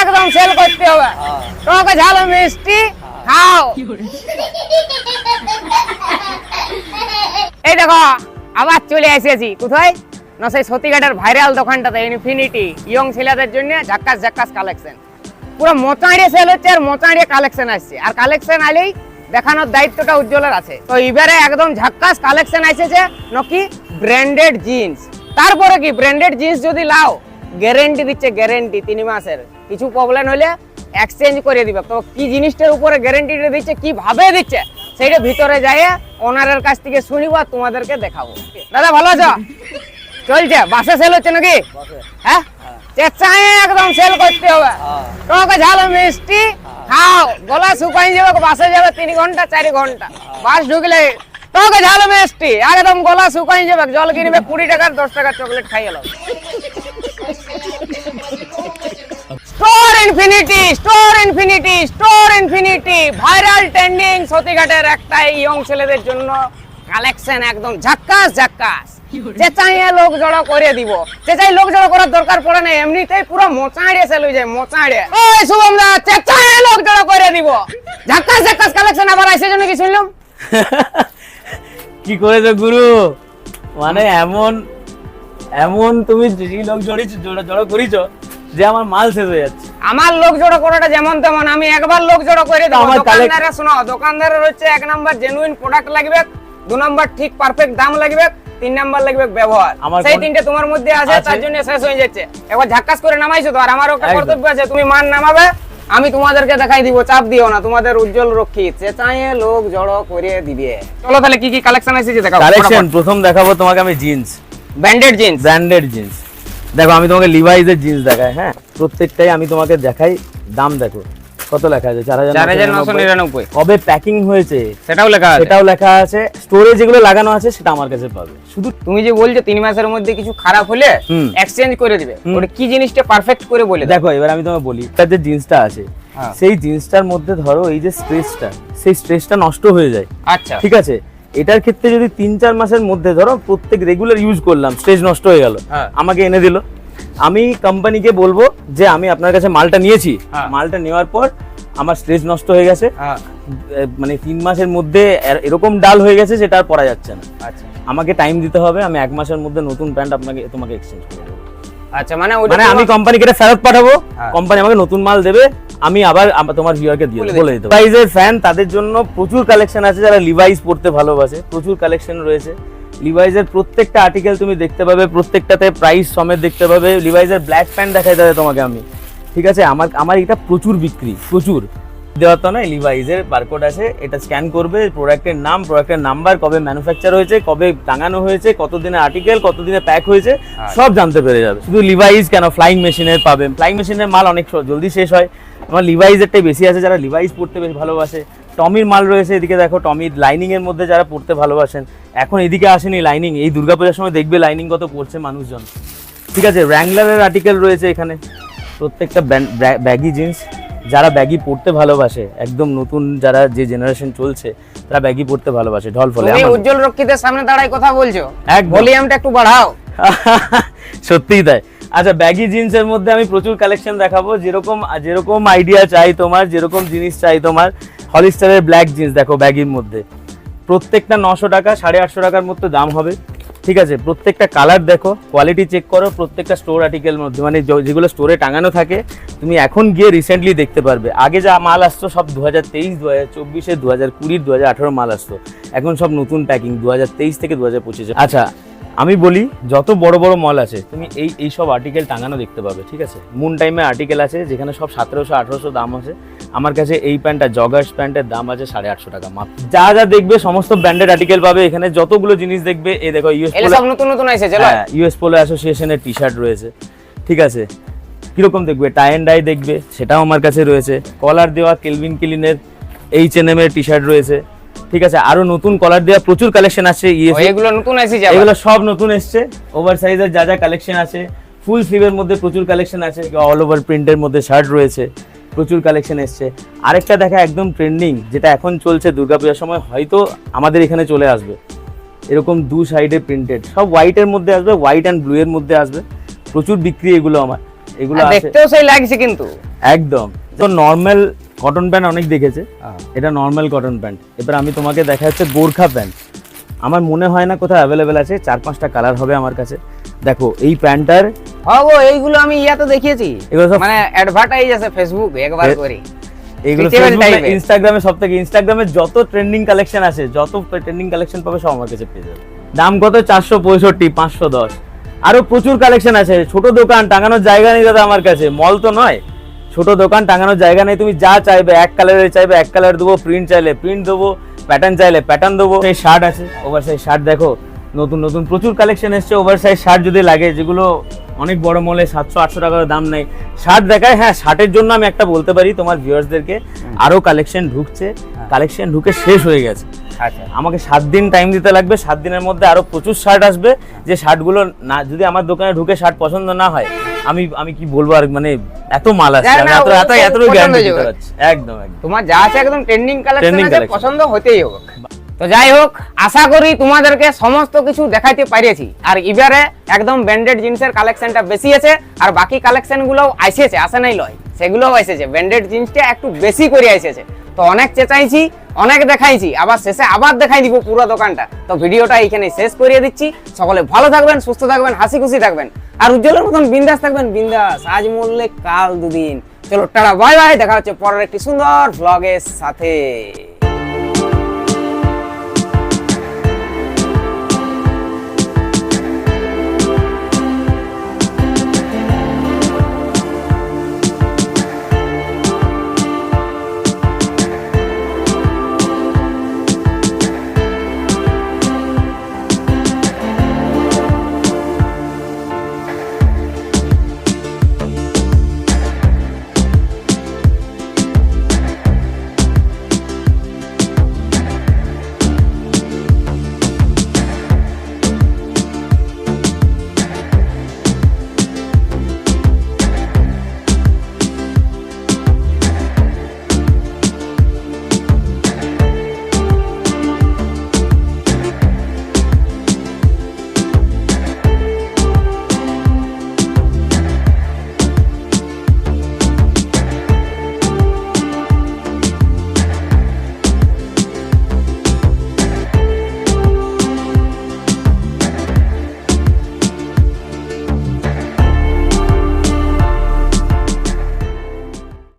একদম সেল করতে হবে। তোমাকে ঝালো মিষ্টি খাও। এই দেখো আবার চলে এসেছি। কোথায়? না সেই সতীঘাটের ভাইরাল দোকানটাতে ইনফিনিটি ইয়ং ছেলেদের জন্য ঝাক্কাস ঝাক্কাস কালেকশন পুরো মোচাড়িয়ে সেল হচ্ছে আর মোচাড়িয়ে কালেকশন আসছে। আর কালেকশন আলেই দেখানোর দায়িত্বটা উজ্জ্বলের আছে। তো এবারে একদম ঝাক্কাস কালেকশন এসেছে নাকি ব্র্যান্ডেড জিন্স তারপরে কি ব্র্যান্ডেড জিন্স যদি লাও গ্যারেন্টি দিচ্ছে গ্যারেন্টি তিন মাসের। কিছু প্রবলেম হলে এক্সচেঞ্জ করে দিবে। তো কি জিনিসটার উপরে গ্যারেন্টিটা দিচ্ছে কীভাবে দিচ্ছে সেইটা ভিতরে যাই ওনারের কাছ থেকে শুনিব আর তোমাদেরকে দেখাবো। দাদা ভালো আছো? চলছে? বাসে সেল হচ্ছে নাকি? হ্যাঁ? একদম সেল করতে হবে। তোমাকে ঝালো মিষ্টি খাও গলা শুকাই যাবে বাসে যাবে তিন ঘণ্টা চারি ঘণ্টা। বাস ঢুকলে তোমাকে ঝালো মিষ্টি একদম গলা শুকাই যাবে জল কিনবে কুড়ি টাকার দশ টাকার চকলেট খাই গেল infinity store infinity store infinity viral trending সতীঘাটের একটা ইয়ং ছেলেদের জন্য কালেকশন একদম ঝাক্কাস ঝাক্কাস। চেঁচাইয়ে লোক জড়ো করে দিব চেঁচাই লোক জড়ো করার দরকার পড়ে না, এমনিতেই পুরো মোচাড়ে সেল হয়ে যায়, মোচাড়ে। ওই শুভম দা চেঁচাইয়ে লোক জড়ো করে দিব। ঝাক্কাস ঝাক্কাস কালেকশন আবার আসে জন্য কি শুনলাম? কি করেছ গুরু? মানে এমন এমন তুমি যে লোক জড়িয়েছো, জড়ো জড়ো করিছো যে আমার মাল শেষ হয়ে যাচ্ছে। আমার লোক জড়ো করাটা যেমন তেমন আমি একবার লোক জড়ো করে দেবো। আমার collect- দোকানদারে শোনো দোকানদারের হচ্ছে এক নাম্বার জেনুইন প্রোডাক্ট লাগবে দু নাম্বার ঠিক পারফেক্ট দাম লাগবে তিন নাম্বার লাগবে ব্যবহার। সেই তিনটে তোমার মধ্যে আছে আছে। তার জন্য শেষ হয়ে যাচ্ছে। একবার ঝাক্কাস করে নামাইছো তো আর আমারও একটা কর্তব্য আছে তুমি মান নামাবে আমি তোমাদেরকে দেখাই দিব চাপ দিও না তোমাদের উজ্জ্বল রক্ষী চেঁচাইয়ে লোক জড়ো করে দিবে। চলো তাহলে কি কি কালেকশন এসেছে দেখাও? কালেকশন প্রথম দেখাবো তোমাকে আমি jeans branded jeans branded jeans দেখো আমি তোমাকে লিভাইজের জিন্স দেখাই হ্যাঁ? প্রত্যেকটাই আমি তোমাকে দেখাই। দাম দেখো কত লেখা আছে? চার হাজার নিরানব্বই। কবে প্যাকিং হয়েছে? সেটাও লেখা আছে। সেটাও লেখা আছে। স্টোরে যেগুলো লাগানো আছে সেটা আমার কাছে পাবে। শুধু তুমি যে বলছো তিন মাসের মধ্যে কিছু খারাপ হলে এক্সচেঞ্জ করে দিবে। ওটা কি জিনিসটা পারফেক্ট করে বলে দেখো এবার আমি তোমাকে বলি তার যে জিন্সটা আছে হ্যাঁ। সেই জিন্সটার মধ্যে ধরো এই যে স্ট্রেসটা সেই স্ট্রেসটা নষ্ট হয়ে যায়। আচ্ছা। ঠিক আছে? এটার ক্ষেত্রে যদি তিন চার মাসের মধ্যে ধরো প্রত্যেক রেগুলার ইউজ করলাম স্ট্রেস নষ্ট হয়ে গেল হ্যাঁ। আমাকে এনে দিল। আমি কোম্পানিকে বলব যে আমি আপনার কাছে মালটা নিয়েছি। হ্যাঁ। মালটা নেওয়ার পর আমার স্ট্রেস নষ্ট হয়ে গেছে। হ্যাঁ। মানে তিন মাসের মধ্যে এরকম ডাল হয়ে গেছে যেটা আর পরা যাচ্ছে না। আচ্ছা। আমাকে টাইম দিতে হবে আমি এক মাসের মধ্যে নতুন প্যান্ট আপনাকে তোমাকে এক্সচেঞ্জ করে দেবো। আচ্ছা মানে মানে আমি কোম্পানিকে এটা ফেরত পাঠাবো। কোম্পানি আমাকে নতুন মাল দেবে আমি আবার তোমার ভিউয়ারকে দিয়ে বলে দেবো, বলে দিতে লিভাইজের ফ্যান তাদের জন্য প্রচুর কালেকশন আছে যারা লিভাইস পড়তে ভালোবাসে প্রচুর কালেকশন রয়েছে। লিভাইজের প্রত্যেকটা আর্টিকেল তুমি দেখতে পাবে প্রত্যেকটাতে প্রাইস সমেত দেখতে পাবে। লিভাইজের ব্ল্যাক প্যান্ট দেখাই দেবে তোমাকে আমি। ঠিক আছে? আমার আমার এটা প্রচুর বিক্রি প্রচুর। দেওয়ার তো নয় লিভাইজের বারকোড আছে এটা স্ক্যান করবে প্রোডাক্টের নাম প্রোডাক্টের নাম্বার কবে ম্যানুফ্যাকচার হয়েছে কবে টাঙানো হয়েছে কতদিনের আর্টিকেল কতদিনে প্যাক হয়েছে সব জানতে পেরে যাবে। শুধু লিভাইজ কেন? ফ্লাইং মেশিনের পাবেন ফ্লাইং মেশিনের মাল অনেক জলদি শেষ হয়। আমার লিভাইজেরটাই বেশি আছে যারা লিভাইজ পড়তে বেশ ভালোবাসে। টমির মাল রয়েছে এদিকে দেখো টমির লাইনিং এর মধ্যে যারা পড়তে ভালোবাসেন এখন এদিকে আসেনি লাইনিং এই দুর্গাপূজার সময় দেখবে লাইনিং কত পড়ছে মানুষজন। ঠিক আছে র্যাংলারের আর্টিকেল রয়েছে এখানে। প্রত্যেকটা ব্যাগি জিন্স যারা ব্যাগি পড়তে ভালোবাসে একদম নতুন যারা যে জেনারেশন চলছে তারা ব্যাগি পড়তে ভালোবাসে ঢল ফলে। উজ্জ্বল রক্ষিতের সামনে দাঁড়াই কথা বলছো? একদম। ভলিউমটা একটু বাড়াও। সত্যিই তাই। আচ্ছা ব্যাগি জিন্সের মধ্যে আমি প্রচুর কালেকশন দেখাবো। যেরকম যেরকম আইডিয়া চাই তোমার, যেরকম জিনিস চাই তোমার হলিস্টারের ব্ল্যাক জিন্স দেখো ব্যাগির মধ্যে। প্রত্যেকটা নশো টাকা, সাড়ে আটশো টাকার মতো দাম হবে। ঠিক আছে, প্রত্যেকটা কালার দেখো কোয়ালিটি চেক করো, প্রত্যেকটা স্টোর আর্টিকেল মধ্যে মানে যেগুলো স্টোরে টাঙানো থাকে, তুমি এখন গিয়ে রিসেন্টলি দেখতে পারবে। আগে যা মাল আসতো সব দু হাজার তেইশ দু হাজার চব্বিশে দু হাজার কুড়ির দু হাজার আঠারো মাল আসতো। এখন সব নতুন প্যাকিং দু হাজার তেইশ থেকে দু হাজার পঁচিশে। আচ্ছা আমি বলি যত বড় বড় মল আছে তুমি এই এই সব আর্টিকেল টাঙানো দেখতে পাবে ঠিক আছে? মুন টাইমে আর্টিকেল আছে যেখানে সব সতেরোশো আঠারোশো দাম আছে। আমার কাছে এই প্যান্টটা জগার্স প্যান্টের দাম আছে সাড়ে আটশো টাকা মাত্র। যা যা দেখবে সমস্ত ব্র্যান্ডেড আর্টিকেল পাবে এখানে যতগুলো জিনিস দেখবে এই দেখো ইউএস সব নতুন নতুন এসেছে চলো। ইউএস পোলো অ্যাসোসিয়েশনের টি শার্ট রয়েছে ঠিক আছে? কীরকম দেখবে? টাই অ্যান্ড ডাই দেখবে সেটাও আমার কাছে রয়েছে। কলার দেওয়া কেলভিন কিলিনের এইচ এন এম এর টি শার্ট রয়েছে। ঠিক আছে আরও নতুন কলার দেওয়া প্রচুর কালেকশন আছে এগুলো নতুন এগুলো সব নতুন এসছে ওভার সাইজের যা যা কালেকশন আছে ফুল স্লিভের মধ্যে প্রচুর কালেকশন আছে অল ওভার প্রিন্টের মধ্যে শার্ট রয়েছে প্রচুর কালেকশন এসছে। আরেকটা দেখা একদম ট্রেন্ডিং যেটা এখন চলছে দুর্গাপূজার সময় হয়তো আমাদের এখানে চলে আসবে। এরকম দু সাইডে প্রিন্টেড সব হোয়াইটের মধ্যে আসবে হোয়াইট অ্যান্ড ব্লু এর মধ্যে আসবে। প্রচুর বিক্রি এগুলো আমার এগুলো দেখতেও সেই লাগছে কিন্তু। একদম। তো নর্মাল কটন প্যান্ট অনেক দেখেছে। হ্যাঁ। এটা নর্মাল কটন প্যান্ট এবার আমি তোমাকে দেখা যাচ্ছে গোর্খা প্যান্ট আমার মনে হয় না কোথাও অ্যাভেলেবেল আছে চার পাঁচটা কালার হবে আমার কাছে। দেখো এই প্যান্টটার হ্যাঁ গো এইগুলো আমি ইয়াতে দেখিয়েছি। এগুলো সব মানে অ্যাডভার্টাইজ আছে ফেসবুক একবার করে। এগুলো। ইনস্টাগ্রামে সব থেকে ইনস্টাগ্রামে যত ট্রেন্ডিং কালেকশন আছে যত ট্রেন্ডিং কালেকশন পাবে সব আমার কাছে পেয়ে যাবে। দাম কত? চারশো পঁয়ষট্টি পাঁচশো দশ। আরও প্রচুর কালেকশন আছে ছোট দোকান টাঙানোর জায়গা নেই দাদা আমার কাছে। মল তো নয়। ছোট দোকান টাঙানোর জায়গা নেই। তুমি যা চাইবে এক কালারের চাইবে এক কালার দেবো প্রিন্ট চাইলে প্রিন্ট দেবো প্যাটার্ন চাইলে প্যাটার্ন দেবো। সেই শার্ট আছে ওভার সাইজ শার্ট দেখো নতুন নতুন প্রচুর কালেকশন এসছে ওভার সাইজ শার্ট যদি লাগে যেগুলো অনেক বড় মলে সাতশো আটশো টাকার দাম নেই। শার্ট দেখায় হ্যাঁ শার্টের জন্য আমি একটা বলতে পারি তোমার ভিউয়ার্সদেরকে আরও কালেকশন ঢুকছে কালেকশন ঢুকে শেষ হয়ে গেছে। আচ্ছা। আমাকে সাত দিন টাইম দিতে লাগবে সাত দিনের মধ্যে আরও প্রচুর শার্ট আসবে যে শার্টগুলো না যদি আমার দোকানে ঢুকে শার্ট পছন্দ না হয় আমি আমি কি বলব আর মানে এত মাল আমি এত এত এত গ্যারান্টি দিতে পারছি। একদম একদম। তোমার যা আছে একদম ট্রেন্ডিং কালেকশন আছে পছন্দ হতেই হোক। তো যাই হোক আশা করি তোমাদেরকে সমস্ত কিছু দেখাইতে পারিয়েছি। আর এবারে একদম ব্র্যান্ডেড জিন্সের কালেকশনটা বেশি আছে আর বাকি কালেকশনগুলো আইসেছে আসে নাই লয়। সেগুলোও এসেছে ব্র্যান্ডেড জিন্সটা একটু বেশি করে এসেছে তো অনেক চেঁচাইছি অনেক দেখাইছি আবার শেষে আবার দেখাই দিব পুরো দোকানটা। তো ভিডিওটা এইখানে শেষ করিয়ে দিচ্ছি। সকলে ভালো থাকবেন সুস্থ থাকবেন হাসি খুশি থাকবেন। আর উজ্জ্বলের মতন বিন্দাস থাকবেন, বিন্দাস। আজ মরলে কাল দুদিন। চলো টাড়া বাই বাই। দেখা হচ্ছে পরের একটি সুন্দর ব্লগের সাথে।